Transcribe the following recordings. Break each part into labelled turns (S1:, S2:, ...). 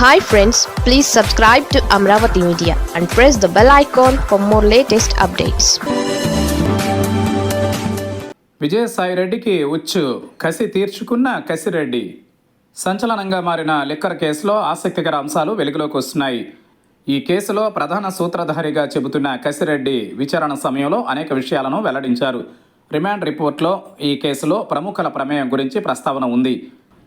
S1: Hi friends please subscribe to Amaravati media and press the bell icon for more latest updates
S2: Vijayasai రెడ్డికి ఉచ్చు. కసి తీర్చుకున్న కసిరెడ్డి. సంచలనంగా మారిన liquor కేసులో ఆసక్తికర అంశాలు వెలుగులోకి వస్తున్నాయి. ఈ కేసులో ప్రధాన సూత్రధారిగా చెబుతున్న కసిరెడ్డి విచారణ సమయంలో అనేక విషయాలను వెల్లడించారు. రిమాండ్ రిపోర్ట్లో ఈ కేసులో ప్రముఖుల ప్రమేయం గురించి ప్రస్తావన ఉంది.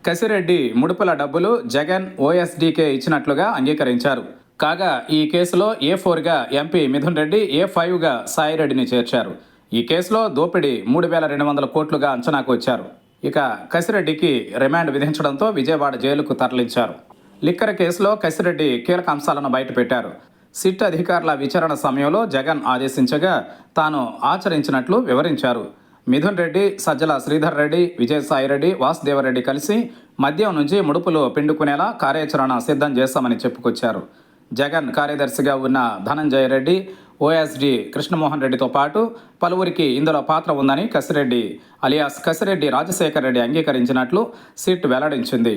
S2: కసిరెడ్డి ముడుపుల డబ్బులు జగన్ ఓఎస్డీకే ఇచ్చినట్లుగా అంగీకరించారు. కాగా ఈ కేసులో ఏ ఫోర్గా ఎంపీ మిథున్ రెడ్డి ఏ ఫైవ్గా సాయిరెడ్డిని చేర్చారు. ఈ కేసులో దోపిడీ మూడు వేల రెండు వందల కోట్లుగా అంచనాకు వచ్చారు. ఇక కసిరెడ్డికి రిమాండ్ విధించడంతో విజయవాడ జైలుకు తరలించారు. లిక్కర్ కేసులో కసిరెడ్డి కీలక అంశాలను బయటపెట్టారు. సిట్ అధికారుల విచారణ సమయంలో జగన్ ఆదేశించగా తాను ఆచరించినట్లు వివరించారు. మిథున్ రెడ్డి సజ్జల శ్రీధర్ రెడ్డి విజయసాయిరెడ్డి వాసుదేవరెడ్డి కలిసి మద్యం నుంచి ముడుపులు పిండుకునేలా కార్యాచరణ సిద్ధం చేస్తామని చెప్పుకొచ్చారు. జగన్ కార్యదర్శిగా ఉన్న ధనంజయ రెడ్డి ఓఎస్డి కృష్ణమోహన్ రెడ్డితో పాటు పలువురికి ఇందులో పాత్ర ఉందని కసిరెడ్డి అలియాస్ కసిరెడ్డి రాజశేఖర్ రెడ్డి అంగీకరించినట్లు సిట్ వెల్లడించింది.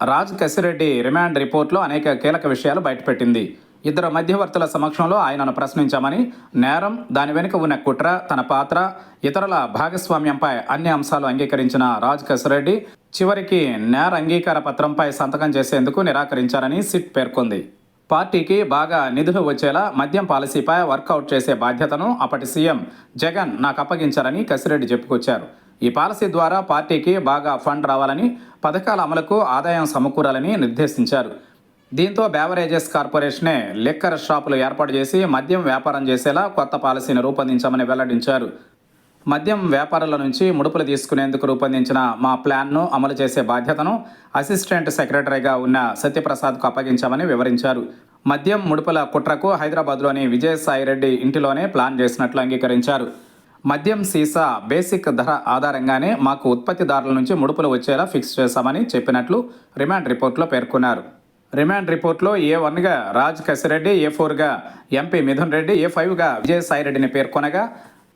S2: రాజ్ కసిరెడ్డి రిమాండ్ రిపోర్ట్లో అనేక కీలక విషయాలు బయటపెట్టింది. ఇద్దరు మధ్యవర్తుల సమక్షంలో ఆయనను ప్రశ్నించామని నేరం దాని వెనుక ఉన్న కుట్ర తన పాత్ర ఇతరుల భాగస్వామ్యంపై అన్ని అంశాలు అంగీకరించిన రాజ్ కసిరెడ్డి చివరికి నేర అంగీకార పత్రంపై సంతకం చేసేందుకు నిరాకరించారని సిట్ పేర్కొంది. పార్టీకి బాగా నిధులు వచ్చేలా మద్యం పాలసీపై వర్కౌట్ చేసే బాధ్యతను అప్పటి సీఎం జగన్ నాకు అప్పగించారని కసిరెడ్డి చెప్పుకొచ్చారు. ఈ పాలసీ ద్వారా పార్టీకి బాగా ఫండ్ రావాలని పథకాల అమలుకు ఆదాయం సమకూరాలని నిర్దేశించారు. దీంతో బేవరేజెస్ కార్పొరేషనే లిక్కర్ షాపులు ఏర్పాటు చేసి మద్యం వ్యాపారం చేసేలా కొత్త పాలసీని రూపొందించామని వెల్లడించారు. మద్యం వ్యాపారుల నుంచి ముడుపులు తీసుకునేందుకు రూపొందించిన మా ప్లాన్ను అమలు చేసే బాధ్యతను అసిస్టెంట్ సెక్రటరీగా ఉన్న సత్యప్రసాద్కు అప్పగించామని వివరించారు. మద్యం ముడుపుల కుట్రకు హైదరాబాద్లోని విజయసాయిరెడ్డి ఇంటిలోనే ప్లాన్ చేసినట్లు అంగీకరించారు. మద్యం సీసా బేసిక్ ధర ఆధారంగానే మాకు ఉత్పత్తిదారుల నుంచి ముడుపులు వచ్చేలా ఫిక్స్ చేశామని చెప్పినట్లు రిమాండ్ రిపోర్ట్లో పేర్కొన్నారు. రిమాండ్ రిపోర్ట్లో ఏ వన్గా రాజ్ కసిరెడ్డి ఏ ఫోర్గా ఎంపీ మిథున్ రెడ్డి ఏ ఫైవ్గా విజయసాయిరెడ్డిని పేర్కొనగా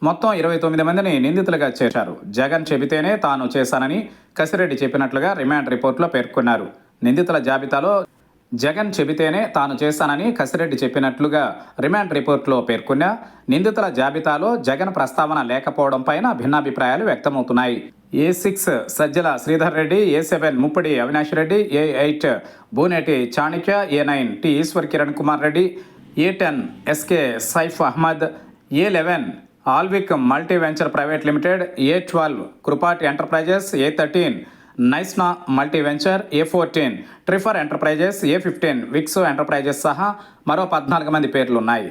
S2: మొత్తం ఇరవై తొమ్మిది మందిని నిందితులుగా చేశారు. జగన్ చెబితేనే తాను చేశానని కసిరెడ్డి చెప్పినట్లుగా రిమాండ్ రిపోర్ట్లో పేర్కొన్నారు. నిందితుల జాబితాలో జగన్ చెబితేనే తాను చేశానని కసిరెడ్డి చెప్పినట్లుగా రిమాండ్ రిపోర్ట్లో పేర్కొన్న నిందితుల జాబితాలో జగన్ ప్రస్తావన లేకపోవడం పైన భిన్నాభిప్రాయాలు వ్యక్తమవుతున్నాయి. A six Sajjala Sridhar Reddy A seven Muppadi Avinash Reddy A eight Buneti Chanikya A nine T Eshwar Kiran Kumar Reddy A ten SK Saif Ahmed A eleven Alvik multi venture private limited A twelve Krupati enterprises A thirteen Naisna multi venture A fourteen Trifer enterprises A fifteen Vikso enterprises సహా మరో పద్నాలుగు మంది పేర్లు ఉన్నాయి